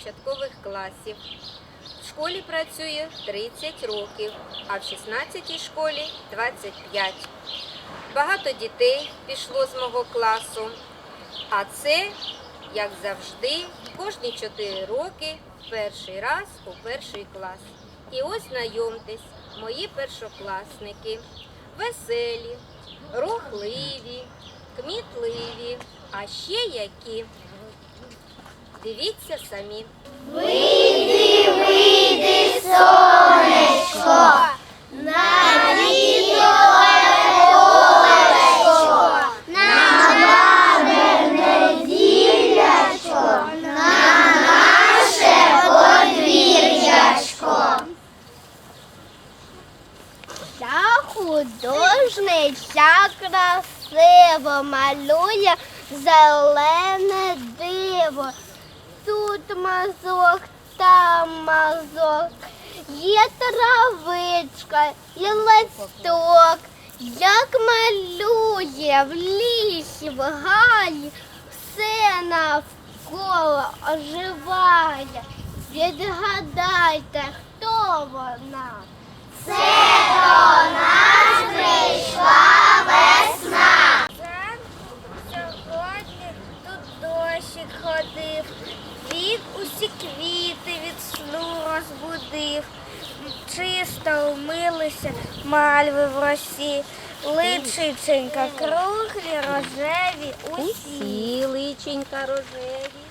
початкових класів. В школі працює 30 років, а в 16 школі 25. Багато дітей пішло з мого класу. А це, як завжди, кожні 4 роки перший раз у перший клас. І ось знайомтесь, мої першокласники, веселі, рухливі, кмітливі, а ще які. Дивіться самі. види сонечко, на дідолечко, на нашечко, на наше подвірячко. Ця художниця красиво малює зелене диво. Тут мазок, там мазок, є травичка, є листок. Як малює в лісі, в гаї, все навколо оживає. Відгадайте, хто вона? Сьогодні Чисто вмилися мальви в росі, личиченька круглі, рожеві. Усі личенька рожеві.